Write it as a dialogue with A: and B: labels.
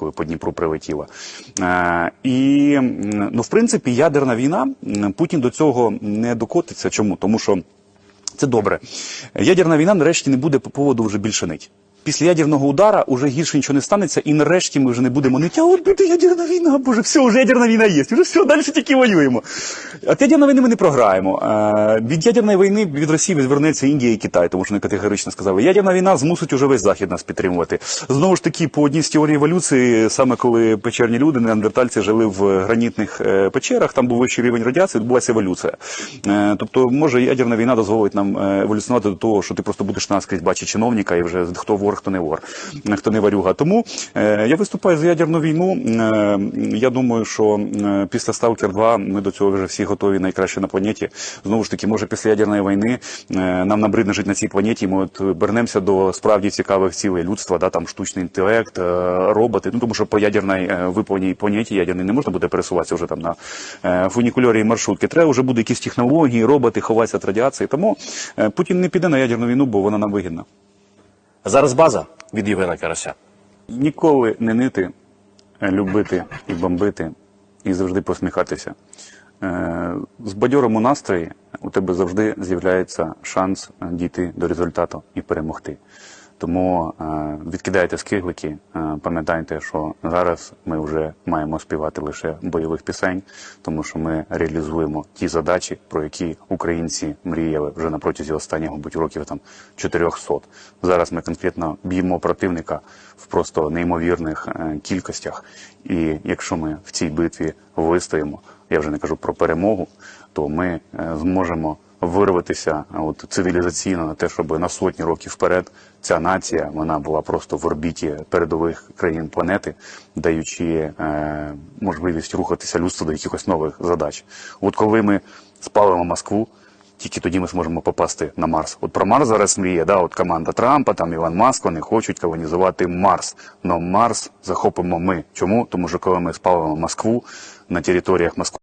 A: коли по Дніпру прилетіла. Е, І ну, в принципі, ядерна війна Путін до цього не докотиться. Чому? Тому що це добре. Ядерна війна нарешті не буде по поводу вже більше нить. Після ядерного удара вже гірше нічого не станеться, і нарешті ми вже не будемо нити, а от буде ядерна війна, боже, все, вже ядерна війна є, вже все, далі тільки воюємо. От ядерної війни ми не програємо. Е, Від ядерної війни від Росії відвернеться Індія і Китай, тому що вони категорично сказали, ядерна війна змусить уже весь Захід нас підтримувати. Знову ж таки, по одній з теорій еволюції, саме коли печерні люди, неандертальці жили в гранітних е, печерах, там був вищий рівень радіації, відбулася еволюція. Е, Тобто, може, ядерна війна дозволить нам еволюціонувати до того, що ти просто будеш наскрізь бачити чиновника і вже хто вор, хто не вор, хто не варюга. Тому е, я виступаю за ядерну війну. Е, Я думаю, що е, після Сталкер 2 ми до цього вже всі готові найкраще на планеті. Знову ж таки, може, після ядерної війни нам набридне жити на цій планеті. Ми от вернемося до справді цікавих цілей людства, да, там штучний інтелект, роботи. Ну тому що по ядерній виповненій планеті ядерній не можна буде пересуватися вже там на фунікульорі і маршрутки. Треба вже буде якісь технології, роботи, ховатися від радіації. Тому Путін не піде на ядерну війну, бо вона нам вигідна.
B: Зараз база від Євгена Карася.
A: Ніколи не нити, е, любити і бомбити, і завжди посміхатися. Е, З бадьорому настрої у тебе завжди з'являється шанс дійти до результату і перемогти. Тому е, відкидайте скиглики, е, пам'ятайте, що зараз ми вже маємо співати лише бойових пісень, тому що ми реалізуємо ті задачі, про які українці мріяли вже на протязі останнього будь років там 400. Зараз ми конкретно б'ємо противника в просто неймовірних е, кількостях. І якщо ми в цій битві вистоїмо, я вже не кажу про перемогу, то ми зможемо вирватися от цивілізаційно на те, щоб на сотні років вперед ця нація вона була просто в орбіті передових країн планети, даючи е, можливість рухатися людству до якихось нових задач. От коли ми спалимо Москву. Тільки тоді ми зможемо попасти на Марс. От про Марс зараз мріє, да, от команда Трампа, там Іван Маск, вони хочуть колонізувати Марс. Но Марс захопимо ми. Чому? Тому що коли ми спалимо Москву на територіях Москви.